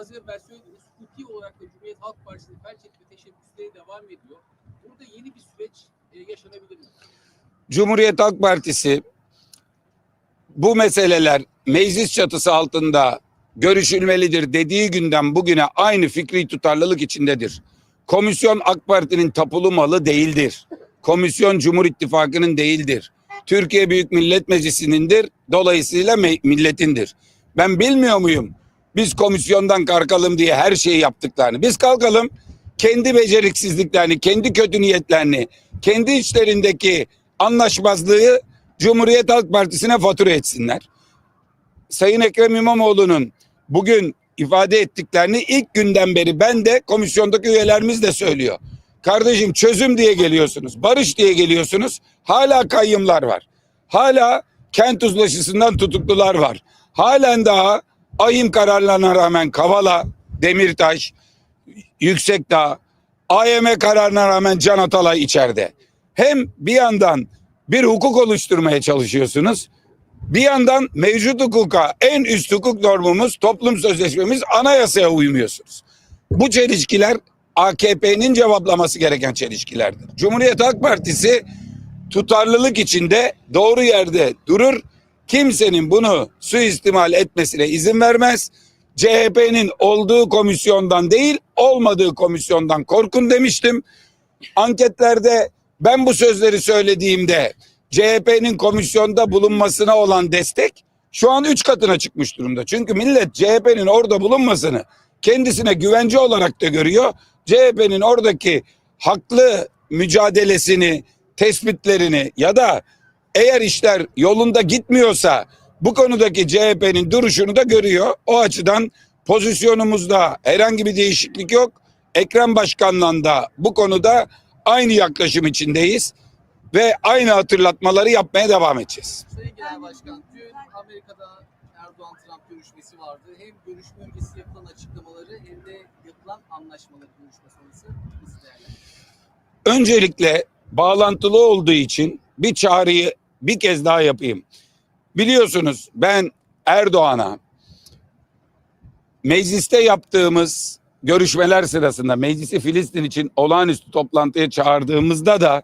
az evvel söylediniz. Hukuki olarak da Cumhuriyet Halk Partisi'nin felç etme teşebbüsleri devam ediyor. Burada yeni bir süreç e, yaşanabilir mi? Cumhuriyet Halk Partisi bu meseleler meclis çatısı altında görüşülmelidir dediği günden bugüne aynı fikri tutarlılık içindedir. Komisyon AK Parti'nin tapulu malı değildir. Komisyon Cumhur İttifakı'nın değildir. Türkiye Büyük Millet Meclisi'nindir. Dolayısıyla me- milletindir. Ben bilmiyor muyum? Biz komisyondan kalkalım diye her şeyi yaptıklarını. Biz kalkalım kendi beceriksizliklerini, kendi kötü niyetlerini, kendi içlerindeki anlaşmazlığı Cumhuriyet Halk Partisi'ne fatura etsinler. Sayın Ekrem İmamoğlu'nun bugün ifade ettiklerini ilk günden beri ben de komisyondaki üyelerimiz de söylüyor. Kardeşim çözüm diye geliyorsunuz, barış diye geliyorsunuz. Hala kayyımlar var. Hala kent uzlaşısından tutuklular var. Halen daha ahim kararlarına rağmen Kavala, Demirtaş, Yüksekdağ, AYM kararına rağmen Can Atalay içeride. Hem bir yandan bir hukuk oluşturmaya çalışıyorsunuz. Bir yandan mevcut hukuka en üst hukuk normumuz toplum sözleşmemiz anayasaya uymuyorsunuz. Bu çelişkiler AKP'nin cevaplaması gereken çelişkilerdir. Cumhuriyet Halk Partisi tutarlılık içinde doğru yerde durur. Kimsenin bunu suistimal etmesine izin vermez. CHP'nin olduğu komisyondan değil, olmadığı komisyondan korkun demiştim. Anketlerde ben bu sözleri söylediğimde CHP'nin komisyonda bulunmasına olan destek şu an üç katına çıkmış durumda. Çünkü millet CHP'nin orada bulunmasını kendisine güvence olarak da görüyor. CHP'nin oradaki haklı mücadelesini, tespitlerini ya da eğer işler yolunda gitmiyorsa bu konudaki CHP'nin duruşunu da görüyor. O açıdan pozisyonumuzda herhangi bir değişiklik yok. Ekrem Başkan'la bu konuda aynı yaklaşım içindeyiz ve aynı hatırlatmaları yapmaya devam edeceğiz. Sayın Genel Başkan, dün Amerika'da Erdoğan-Trump görüşmesi vardı. Hem görüşme öncesi yapılan açıklamaları hem de yapılan anlaşmaları görüşme sonrası? Öncelikle bağlantılı olduğu için bir çağrıyı bir kez daha yapayım. Biliyorsunuz ben Erdoğan'a mecliste yaptığımız görüşmeler sırasında meclisi Filistin için olağanüstü toplantıya çağırdığımızda da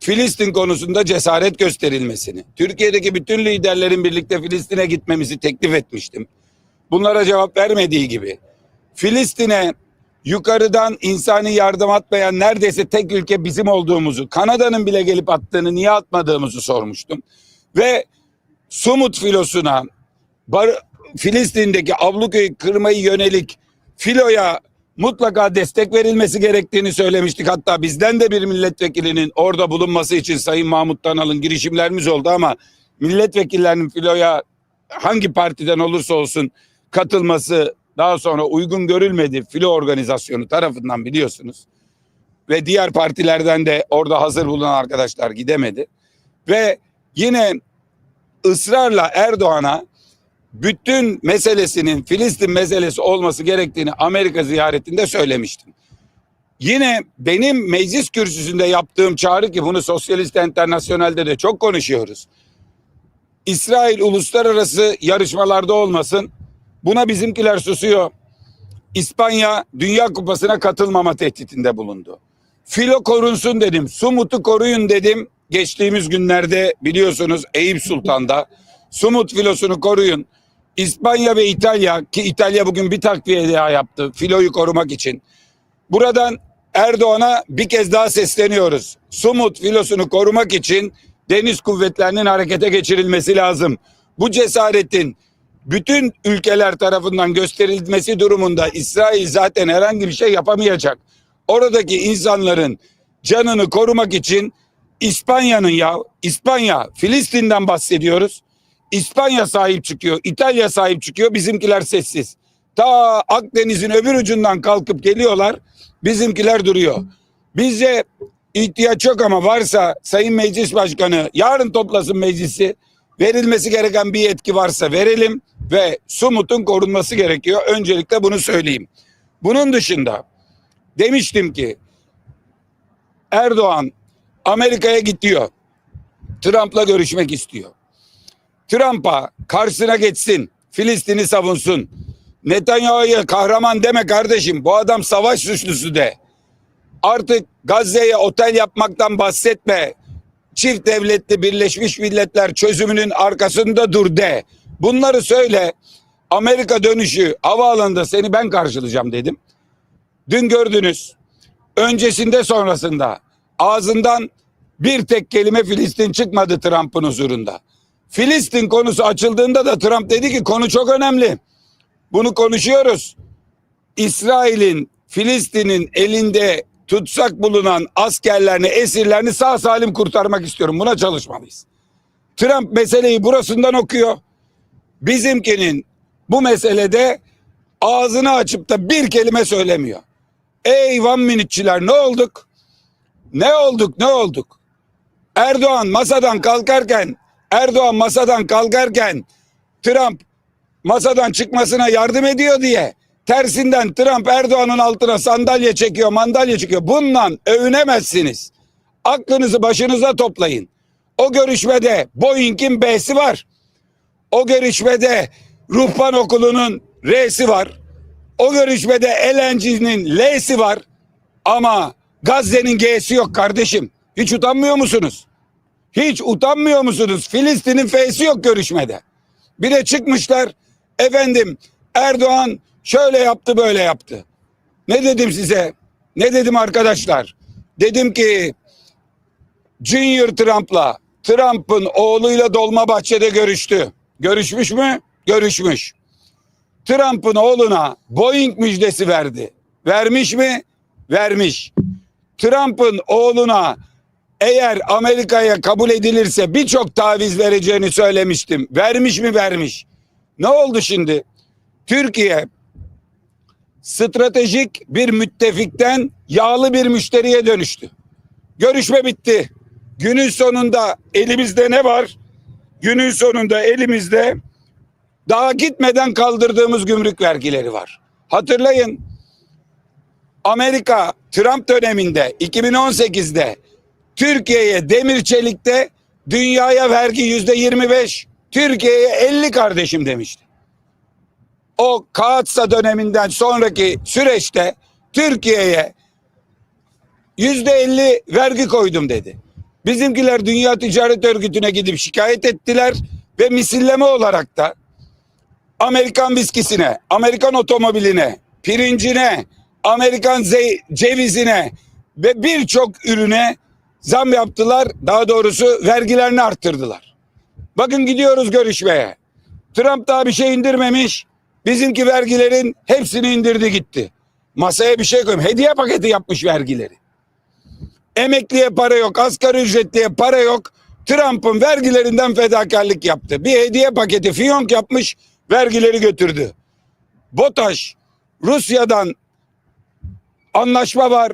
Filistin konusunda cesaret gösterilmesini, Türkiye'deki bütün liderlerin birlikte Filistin'e gitmemizi teklif etmiştim. Bunlara cevap vermediği gibi Filistin'e yukarıdan insani yardım atmayan neredeyse tek ülke bizim olduğumuzu, Kanada'nın bile gelip attığını niye atmadığımızı sormuştum. Ve Sumut filosuna, Bar- Filistin'deki Abluköy'ü kırmayı yönelik filoya mutlaka destek verilmesi gerektiğini söylemiştik. Hatta bizden de bir milletvekilinin orada bulunması için Sayın Mahmut Tanal'ın girişimlerimiz oldu ama milletvekillerinin filoya hangi partiden olursa olsun katılması daha sonra uygun görülmedi filo organizasyonu tarafından biliyorsunuz. Ve diğer partilerden de orada hazır bulunan arkadaşlar gidemedi. Ve yine ısrarla Erdoğan'a bütün meselesinin Filistin meselesi olması gerektiğini Amerika ziyaretinde söylemiştim. Yine benim meclis kürsüsünde yaptığım çağrı ki bunu Sosyalist Enternasyonel'de de çok konuşuyoruz. İsrail uluslararası yarışmalarda olmasın. Buna bizimkiler susuyor. İspanya Dünya Kupası'na katılmama tehditinde bulundu. Filo korunsun dedim. Sumut'u koruyun dedim. Geçtiğimiz günlerde biliyorsunuz Eyüp Sultan'da Sumut filosunu koruyun. İspanya ve İtalya ki İtalya bugün bir takviye daha yaptı filoyu korumak için. Buradan Erdoğan'a bir kez daha sesleniyoruz. Sumut filosunu korumak için deniz kuvvetlerinin harekete geçirilmesi lazım. Bu cesaretin bütün ülkeler tarafından gösterilmesi durumunda İsrail zaten herhangi bir şey yapamayacak. Oradaki insanların canını korumak için İspanya'nın ya İspanya Filistin'den bahsediyoruz. İspanya sahip çıkıyor, İtalya sahip çıkıyor, bizimkiler sessiz. Ta Akdeniz'in öbür ucundan kalkıp geliyorlar, bizimkiler duruyor. Bize ihtiyaç yok ama varsa Sayın Meclis Başkanı yarın toplasın meclisi. Verilmesi gereken bir yetki varsa verelim ve Sumut'un korunması gerekiyor. Öncelikle bunu söyleyeyim. Bunun dışında demiştim ki Erdoğan Amerika'ya gidiyor. Trump'la görüşmek istiyor. Trump'a karşısına geçsin. Filistin'i savunsun. Netanyahu'ya kahraman deme kardeşim. Bu adam savaş suçlusu de. Artık Gazze'ye otel yapmaktan bahsetme. Çift devletli Birleşmiş Milletler çözümünün arkasında dur de. Bunları söyle. Amerika dönüşü havaalanında seni ben karşılayacağım dedim. Dün gördünüz. Öncesinde sonrasında ağzından bir tek kelime Filistin çıkmadı Trump'ın huzurunda. Filistin konusu açıldığında da Trump dedi ki konu çok önemli. Bunu konuşuyoruz. İsrail'in Filistin'in elinde tutsak bulunan askerlerini, esirlerini sağ salim kurtarmak istiyorum. Buna çalışmalıyız. Trump meseleyi burasından okuyor. Bizimkinin bu meselede ağzını açıp da bir kelime söylemiyor. Ey one minute'çiler ne olduk? Ne olduk ne olduk? Erdoğan masadan kalkarken Erdoğan masadan kalkarken Trump masadan çıkmasına yardım ediyor diye tersinden Trump Erdoğan'ın altına sandalye çekiyor, mandalye çekiyor. Bundan övünemezsiniz. Aklınızı başınıza toplayın. O görüşmede Boeing'in B'si var. O görüşmede Ruhban Okulu'nun R'si var. O görüşmede LNG'nin L'si var. Ama Gazze'nin G'si yok kardeşim. Hiç utanmıyor musunuz? Hiç utanmıyor musunuz? Filistin'in F'si yok görüşmede. Bir de çıkmışlar efendim Erdoğan şöyle yaptı böyle yaptı. Ne dedim size? Ne dedim arkadaşlar? Dedim ki Junior Trump'la Trump'ın oğluyla Dolmabahçe'de görüştü. Görüşmüş mü? Görüşmüş. Trump'ın oğluna Boeing müjdesi verdi. Vermiş mi? Vermiş. Trump'ın oğluna eğer Amerika'ya kabul edilirse birçok taviz vereceğini söylemiştim. Vermiş mi? Vermiş. Ne oldu şimdi? Türkiye stratejik bir müttefikten yağlı bir müşteriye dönüştü. Görüşme bitti. Günün sonunda elimizde ne var? Günün sonunda elimizde daha gitmeden kaldırdığımız gümrük vergileri var. Hatırlayın Amerika Trump döneminde 2018'de Türkiye'ye demir çelikte dünyaya vergi yüzde 25 Türkiye'ye 50 kardeşim demişti. O Kaatsa döneminden sonraki süreçte Türkiye'ye yüzde 50 vergi koydum dedi. Bizimkiler Dünya Ticaret Örgütü'ne gidip şikayet ettiler ve misilleme olarak da Amerikan viskisine, Amerikan otomobiline, pirincine, Amerikan cevizine ve birçok ürüne zam yaptılar. Daha doğrusu vergilerini arttırdılar. Bakın gidiyoruz görüşmeye. Trump daha bir şey indirmemiş. Bizimki vergilerin hepsini indirdi gitti. Masaya bir şey koyayım. Hediye paketi yapmış vergileri. Emekliye para yok, asgari ücretliye para yok. Trump'ın vergilerinden fedakarlık yaptı. Bir hediye paketi fiyonk yapmış, vergileri götürdü. BOTAŞ, Rusya'dan anlaşma var.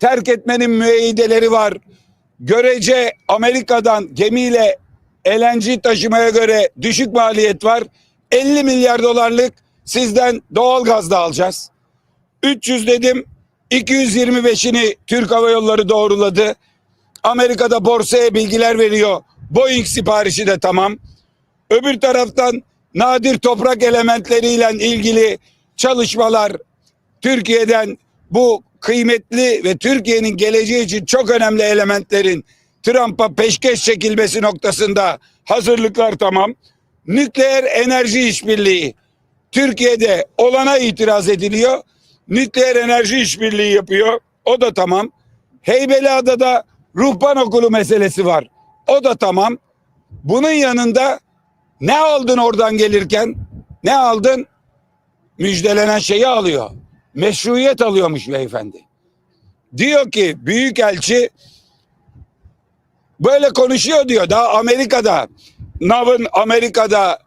Terk etmenin müeyyideleri var. Görece Amerika'dan gemiyle LNG taşımaya göre düşük maliyet var. 50 milyar dolarlık sizden doğal gaz da alacağız. 300 dedim 225'ini Türk Hava Yolları doğruladı. Amerika'da borsaya bilgiler veriyor. Boeing siparişi de tamam. Öbür taraftan nadir toprak elementleriyle ilgili çalışmalar Türkiye'den bu kıymetli ve Türkiye'nin geleceği için çok önemli elementlerin Trump'a peşkeş çekilmesi noktasında hazırlıklar tamam. Nükleer enerji işbirliği Türkiye'de olana itiraz ediliyor. Nükleer enerji işbirliği yapıyor. O da tamam. Heybeliada'da ruhban okulu meselesi var. O da tamam. Bunun yanında ne aldın oradan gelirken? Ne aldın? Müjdelenen şeyi alıyor. Meşruiyet alıyormuş beyefendi. Diyor ki büyükelçi böyle konuşuyor diyor. Daha Amerika'da Nav'ın Amerika'da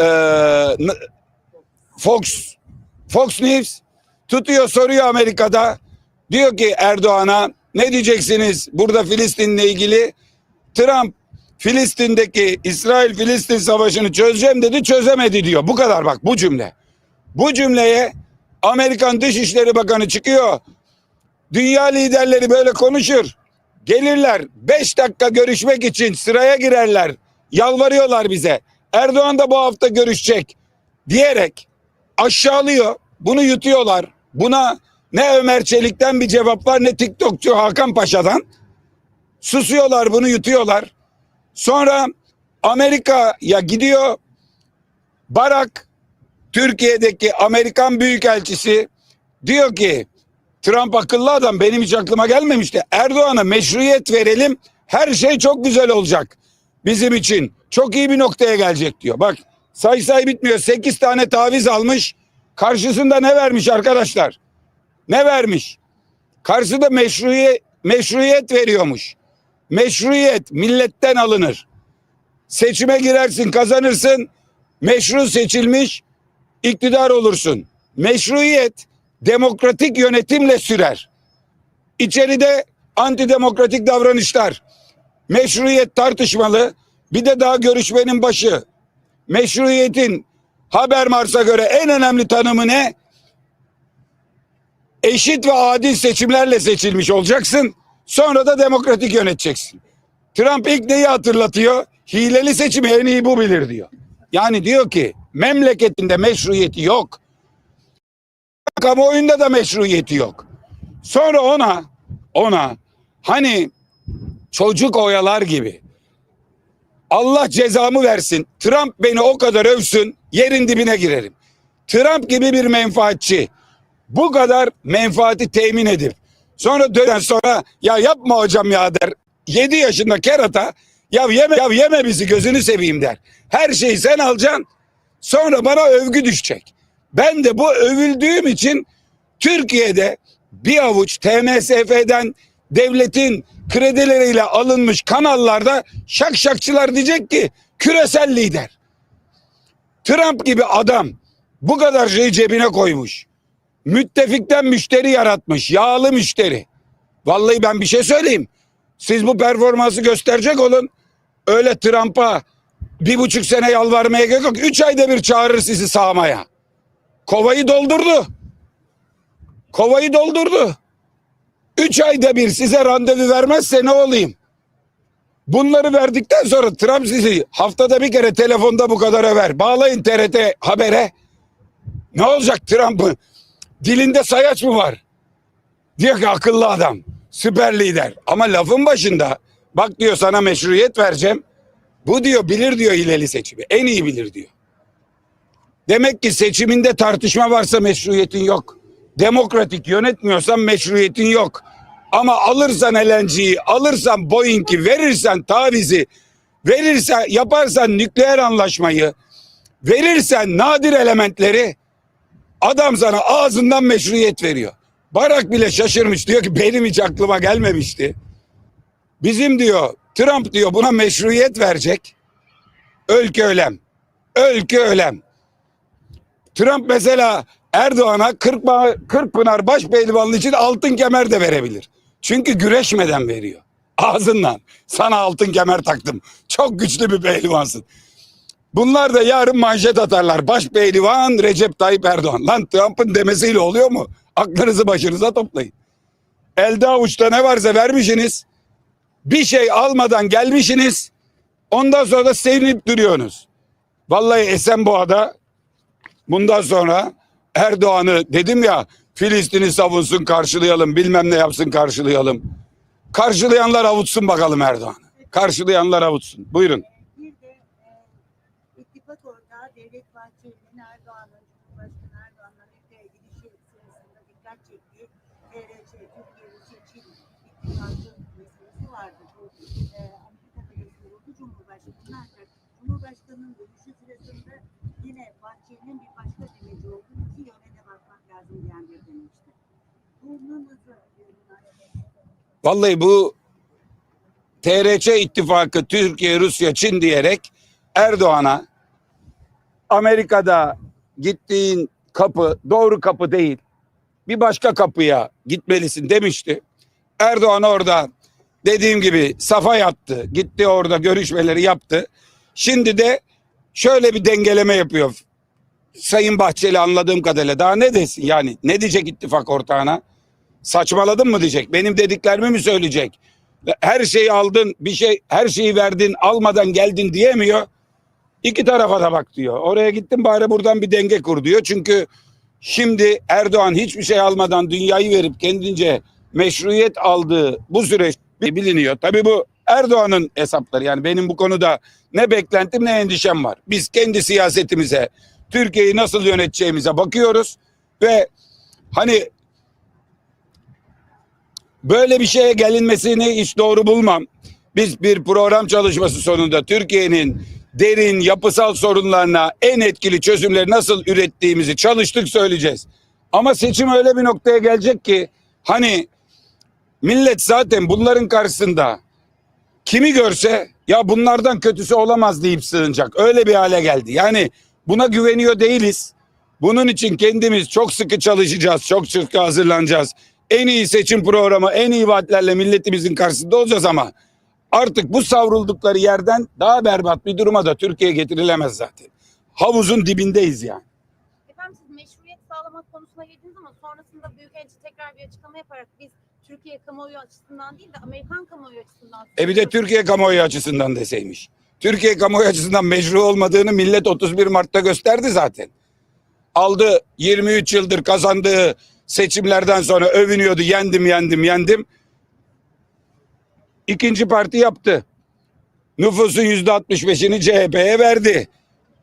e, Fox Fox News tutuyor soruyor Amerika'da. Diyor ki Erdoğan'a ne diyeceksiniz burada Filistin'le ilgili? Trump Filistin'deki İsrail-Filistin savaşını çözeceğim dedi çözemedi diyor. Bu kadar bak bu cümle. Bu cümleye Amerikan Dışişleri Bakanı çıkıyor. Dünya liderleri böyle konuşur. Gelirler 5 dakika görüşmek için sıraya girerler. Yalvarıyorlar bize. Erdoğan da bu hafta görüşecek diyerek aşağılıyor. Bunu yutuyorlar. Buna ne Ömer Çelik'ten bir cevap var ne TikTokçu Hakan Paşa'dan. Susuyorlar bunu yutuyorlar. Sonra Amerika'ya gidiyor. Barak Türkiye'deki Amerikan Büyükelçisi diyor ki Trump akıllı adam benim hiç aklıma gelmemişti. Erdoğan'a meşruiyet verelim her şey çok güzel olacak. Bizim için çok iyi bir noktaya gelecek diyor. Bak say say bitmiyor. 8 tane taviz almış. Karşısında ne vermiş arkadaşlar? Ne vermiş? Karşısında meşruiyet, meşruiyet veriyormuş. Meşruiyet milletten alınır. Seçime girersin kazanırsın. Meşru seçilmiş iktidar olursun. Meşruiyet demokratik yönetimle sürer. İçeride antidemokratik davranışlar. Meşruiyet tartışmalı. Bir de daha görüşmenin başı. Meşruiyetin Habermars'a göre en önemli tanımı ne? Eşit ve adil seçimlerle seçilmiş olacaksın. Sonra da demokratik yöneteceksin. Trump ilk neyi hatırlatıyor? Hileli seçimi en iyi bu bilir diyor. Yani diyor ki memleketinde meşruiyeti yok. Kamuoyunda da meşruiyeti yok. Sonra ona ona hani çocuk oyalar gibi Allah cezamı versin. Trump beni o kadar övsün yerin dibine girerim. Trump gibi bir menfaatçi bu kadar menfaati temin edip sonra dönen sonra ya yapma hocam ya der. 7 yaşında kerata ya yeme, ya yeme bizi gözünü seveyim der. Her şeyi sen alacaksın sonra bana övgü düşecek. Ben de bu övüldüğüm için Türkiye'de bir avuç TMSF'den devletin kredileriyle alınmış kanallarda şak şakçılar diyecek ki küresel lider. Trump gibi adam bu kadar şeyi cebine koymuş. Müttefikten müşteri yaratmış. Yağlı müşteri. Vallahi ben bir şey söyleyeyim. Siz bu performansı gösterecek olun. Öyle Trump'a bir buçuk sene yalvarmaya gerek yok. Üç ayda bir çağırır sizi sağmaya. Kovayı doldurdu. Kovayı doldurdu. Üç ayda bir size randevu vermezse ne olayım? Bunları verdikten sonra Trump sizi haftada bir kere telefonda bu kadar över. Bağlayın TRT habere. Ne olacak Trump'ın? Dilinde sayaç mı var? Diyor ki akıllı adam. Süper lider. Ama lafın başında bak diyor sana meşruiyet vereceğim. Bu diyor bilir diyor hileli seçimi. En iyi bilir diyor. Demek ki seçiminde tartışma varsa meşruiyetin yok. Demokratik yönetmiyorsan meşruiyetin yok. Ama alırsan LNG'yi, alırsan Boeing'i, verirsen tavizi, verirsen yaparsan nükleer anlaşmayı, verirsen nadir elementleri adam sana ağzından meşruiyet veriyor. Barak bile şaşırmış diyor ki benim hiç aklıma gelmemişti. Bizim diyor Trump diyor buna meşruiyet verecek. Ölkü ölem. Ölkü ölem. Trump mesela Erdoğan'a 40, 40 Pınar Başpehlivanlığı için altın kemer de verebilir. Çünkü güreşmeden veriyor. Ağzından. Sana altın kemer taktım. Çok güçlü bir pehlivansın. Bunlar da yarın manşet atarlar. Başpehlivan Recep Tayyip Erdoğan. Lan Trump'ın demesiyle oluyor mu? Aklınızı başınıza toplayın. Elde avuçta ne varsa vermişsiniz. Bir şey almadan gelmişsiniz. Ondan sonra da sevinip duruyorsunuz. Vallahi Esenboğa'da bundan sonra Erdoğan'ı dedim ya Filistin'i savunsun karşılayalım bilmem ne yapsın karşılayalım. Karşılayanlar avutsun bakalım Erdoğan'ı. Karşılayanlar avutsun. Buyurun. Bir de e, ittifak ortağı Devlet Bahçeli'nin Erdoğan'ın, Cumhurbaşkanı Erdoğan'la Amerika'ya gidişi sırasında dikkat çektiği TRC, Türkiye, Rusya, Çin ittifakı meselesi vardı. Bu e, Amerika'da gösterildi Cumhurbaşkanı'nın ancak Cumhurbaşkanı'nın dönüşü sırasında yine Bahçeli'nin bir başka demeci olduğu iki yöne de bakmak lazım diyen bir demişti. Vallahi bu TRC ittifakı Türkiye, Rusya, Çin diyerek Erdoğan'a Amerika'da gittiğin kapı doğru kapı değil. Bir başka kapıya gitmelisin demişti. Erdoğan orada dediğim gibi safa yattı. Gitti orada görüşmeleri yaptı. Şimdi de şöyle bir dengeleme yapıyor. Sayın Bahçeli anladığım kadarıyla daha ne desin yani ne diyecek ittifak ortağına? Saçmaladın mı diyecek. Benim dediklerimi mi söyleyecek? Her şeyi aldın, bir şey her şeyi verdin, almadan geldin diyemiyor. İki tarafa da bak diyor. Oraya gittim bari buradan bir denge kur diyor. Çünkü şimdi Erdoğan hiçbir şey almadan dünyayı verip kendince meşruiyet aldığı bu süreç biliniyor. Tabii bu Erdoğan'ın hesapları. Yani benim bu konuda ne beklentim ne endişem var. Biz kendi siyasetimize, Türkiye'yi nasıl yöneteceğimize bakıyoruz ve hani böyle bir şeye gelinmesini hiç doğru bulmam. Biz bir program çalışması sonunda Türkiye'nin derin yapısal sorunlarına en etkili çözümleri nasıl ürettiğimizi çalıştık söyleyeceğiz. Ama seçim öyle bir noktaya gelecek ki hani millet zaten bunların karşısında kimi görse ya bunlardan kötüsü olamaz deyip sığınacak. Öyle bir hale geldi. Yani buna güveniyor değiliz. Bunun için kendimiz çok sıkı çalışacağız, çok sıkı hazırlanacağız. En iyi seçim programı, en iyi vaatlerle milletimizin karşısında olacağız ama artık bu savruldukları yerden daha berbat bir duruma da Türkiye getirilemez zaten. Havuzun dibindeyiz yani. Efendim siz meşruiyet sağlamak konusuna girdiniz ama sonrasında Büyükelçi tekrar bir açıklama yaparak biz Türkiye kamuoyu açısından değil de Amerikan kamuoyu açısından E bir de Türkiye kamuoyu açısından deseymiş. Türkiye kamuoyu açısından meşru olmadığını millet 31 Mart'ta gösterdi zaten. Aldı 23 yıldır kazandığı seçimlerden sonra övünüyordu yendim yendim yendim. İkinci parti yaptı. Nüfusun yüzde 65'ini CHP'ye verdi.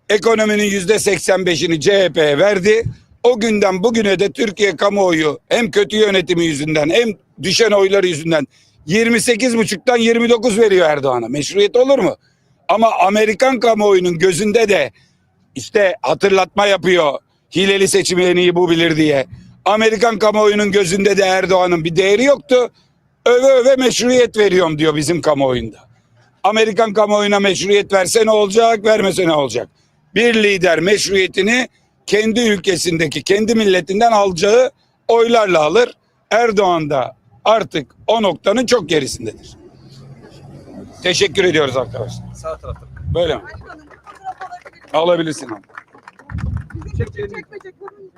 Ekonominin yüzde 85'ini CHP'ye verdi. O günden bugüne de Türkiye kamuoyu hem kötü yönetimi yüzünden hem düşen oyları yüzünden 28,5'tan 29 veriyor Erdoğan'a. Meşruiyet olur mu? Ama Amerikan kamuoyunun gözünde de işte hatırlatma yapıyor. Hileli seçimi en iyi bu bilir diye. Amerikan kamuoyunun gözünde de Erdoğan'ın bir değeri yoktu. Öve öve meşruiyet veriyorum diyor bizim kamuoyunda. Amerikan kamuoyuna meşruiyet verse ne olacak, vermese ne olacak? Bir lider meşruiyetini kendi ülkesindeki, kendi milletinden alacağı oylarla alır. Erdoğan da artık o noktanın çok gerisindedir. Teşekkür ediyoruz arkadaşlar. Sağ tarafta. Böyle mi? Alabilirsin abi. İçin çekmece kurun.